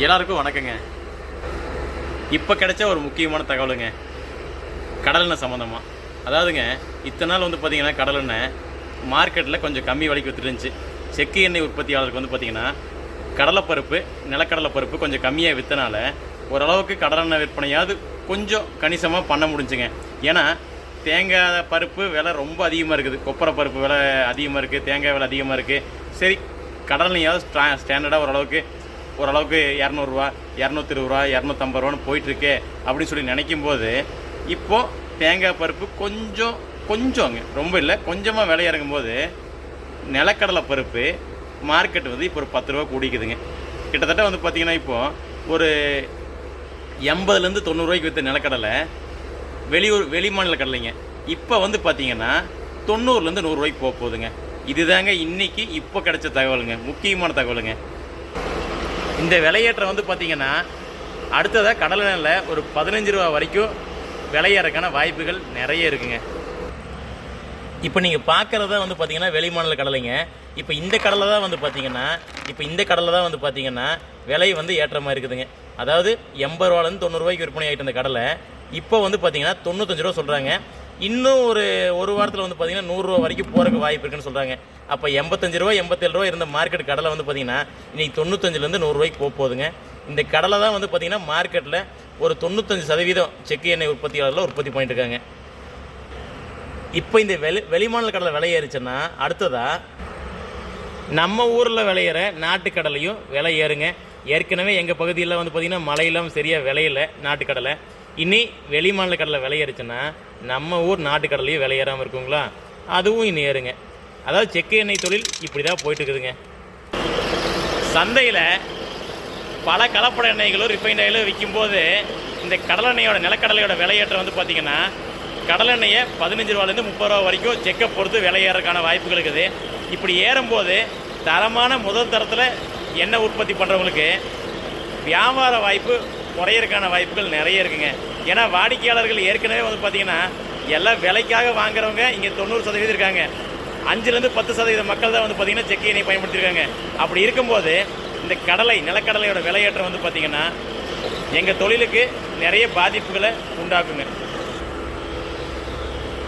எல்லாருக்கும் வணக்கங்க. இப்போ கிடைச்ச ஒரு முக்கியமான தகவலுங்க. கடலெண்ணெய் சம்மந்தமாக அதாவதுங்க இத்தனை நாள் வந்து பார்த்தீங்கன்னா கடலெண்ணெய் மார்க்கெட்டில் கொஞ்சம் கம்மி விலைக்கு வித்துருந்துச்சு இருந்துச்சு. செக்கு எண்ணெய் உற்பத்தியாளருக்கு வந்து பார்த்தீங்கன்னா கடலைப்பருப்பு நிலக்கடலைப்பருப்பு கொஞ்சம் கம்மியாக விற்றனால ஓரளவுக்கு கடலெண்ணெய் விற்பனையாவது கொஞ்சம் கணிசமாக பண்ண முடிஞ்சுங்க. ஏன்னா தேங்காய் பருப்பு விலை ரொம்ப அதிகமாக இருக்குது. கொப்பரை பருப்பு விலை அதிகமாக இருக்குது தேங்காய் விலை அதிகமாக இருக்குது சரி கடலையாவது ஸ்டா ஸ்டாண்டர்டாக ஓரளவுக்கு ஓரளவுக்கு இரநூறுவா இரநூத்தி இருபது ரூபா இரநூத்தம்பது ரூபான்னு போயிட்டுருக்கு அப்படின்னு சொல்லி நினைக்கும் போது இப்போது தேங்காய் பருப்பு கொஞ்சம் கொஞ்சங்க ரொம்ப இல்லை கொஞ்சமாக விலை இறங்கும்போது நிலக்கடலை பருப்பு மார்க்கெட் வந்து இப்போ ஒரு பத்து ரூபா கூடிக்குதுங்க. கிட்டத்தட்ட வந்து பார்த்திங்கன்னா இப்போது ஒரு எண்பதுலேருந்து தொண்ணூறுரூவாய்க்கு விற்ற நிலக்கடலை வெளியூர் வெளி மாநில கடலைங்க. இப்போ வந்து பார்த்திங்கன்னா தொண்ணூறுலேருந்து நூறுரூவாய்க்கு போக போகுதுங்க. இதுதாங்க இன்றைக்கி இப்போ கிடைச்ச தகவலுங்க முக்கியமான தகவலுங்க. இந்த விலையேற்றம் வந்து பார்த்தீங்கன்னா அடுத்ததாக கடலை எண்ணெயில் ஒரு பதினஞ்சு ரூபா வரைக்கும் விலையேறக்கான வாய்ப்புகள் நிறைய இருக்குங்க. இப்போ நீங்கள் பார்க்குறத வந்து பார்த்தீங்கன்னா வெளி மாநில கடலைங்க. இப்போ இந்த கடலை தான் வந்து பார்த்தீங்கன்னா இப்போ இந்த கடலை தான் வந்து பார்த்தீங்கன்னா விலை வந்து ஏற்றமாக இருக்குதுங்க. அதாவது எண்பது ரூபாலேருந்து தொண்ணூறுரூவாய்க்கு விற்பனை ஆகிட்டு இந்த கடலை இப்போ வந்து பார்த்தீங்கன்னா தொண்ணூத்தஞ்சு ரூபா சொல்கிறாங்க இன்னும் ஒரு ஒரு வாரத்தில் வந்து பார்த்தீங்கன்னா நூறுரூவா வரைக்கும் போகிறதுக்கு வாய்ப்பு இருக்குன்னு சொல்கிறாங்க அப்போ எண்பத்தஞ்சு ரூபா எண்பத்தேழு ரூபா இருந்த மார்க்கெட் கடலை வந்து பார்த்தீங்கன்னா இன்றைக்கி தொண்ணூத்தஞ்சுலேருந்து நூறுரூவாய்க்கு போக போகுதுங்க. இந்த கடலை தான் வந்து பார்த்திங்கன்னா மார்க்கெட்டில் ஒரு தொண்ணூத்தஞ்சு சதவீதம் செக்கு எண்ணெய் உற்பத்தியாளர்கள் உற்பத்தி பண்ணிட்டு இருக்காங்க. இப்போ இந்த வெளி வெளிமாநில கடலை விலை அடுத்ததாக நம்ம ஊரில் விளையிற நாட்டுக்கடலையும் விலை ஏறுங்க. ஏற்கனவே எங்கள் பகுதியில் வந்து பார்த்திங்கன்னா மழையெல்லாம் சரியாக விளையலை நாட்டுக்கடலை. இனி வெளி மாநில கடலை விளையறிச்சுன்னா நம்ம ஊர் நாட்டுக்கடலையும் விலை ஏறாமல் இருக்குங்களா? அதுவும் இனி ஏறுங்க. அதாவது செக்கு எண்ணெய் தொழில் இப்படி தான் போயிட்டு இருக்குதுங்க சந்தையில் பல கலப்பட எண்ணெய்களும் ரிஃபைண்ட் ஆயிலும் விற்கும்போது இந்த கடலெண்ணெயோட நிலக்கடலையோட விலையேற்றம் வந்து பார்த்திங்கன்னா கடலெண்ணெயை பதினஞ்சு ரூபாலேருந்து முப்பது ரூபா வரைக்கும் செக்கை பொறுத்து விலையேறதுக்கான வாய்ப்புகள் இருக்குது. இப்படி ஏறும்போது தரமான முதல் தரத்தில் எண்ணெய் உற்பத்தி பண்ணுறவங்களுக்கு வியாபார வாய்ப்பு குறையிறதுக்கான வாய்ப்புகள் நிறைய இருக்குங்க. ஏன்னா வாடிக்கையாளர்கள் ஏற்கனவே வந்து பார்த்திங்கன்னா எல்லாம் விலைக்காக வாங்குறவங்க இங்கே தொண்ணூறு சதவீதம் இருக்காங்க. அஞ்சுலேருந்து பத்து சதவீத மக்கள் தான் வந்து பார்த்திங்கன்னா செக்கை எண்ணெய் பயன்படுத்தியிருக்காங்க அப்படி இருக்கும்போது இந்த கடலை நிலக்கடலையோட விலையேற்றம் வந்து பார்த்திங்கன்னா எங்கள் தொழிலுக்கு நிறைய பாதிப்புகளை உண்டாக்குங்க.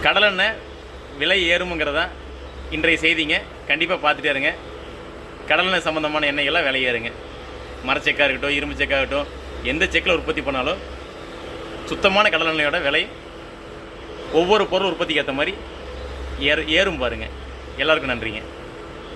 கடலெண்ணெய் விலை ஏறுமுங்கிறதான் இன்றைய செய்திங்க. கண்டிப்பாக பார்த்துட்டே இருங்க. கடலெண்ணெய் சம்மந்தமான எண்ணெய்கள்லாம் விலை ஏறுங்க. மரச்செக்காக இருக்கட்டும் இரும்பு செக்காக இருக்கட்டும் எந்த செக்கில் உற்பத்தி பண்ணாலும் சுத்தமான கடலெண்ணெயோட விலை ஒவ்வொரு பொருள் உற்பத்திக்கு ஏற்ற மாதிரி ஏறு ஏறும் பாருங்கள் எல்லாருக்கும் நன்றிங்க.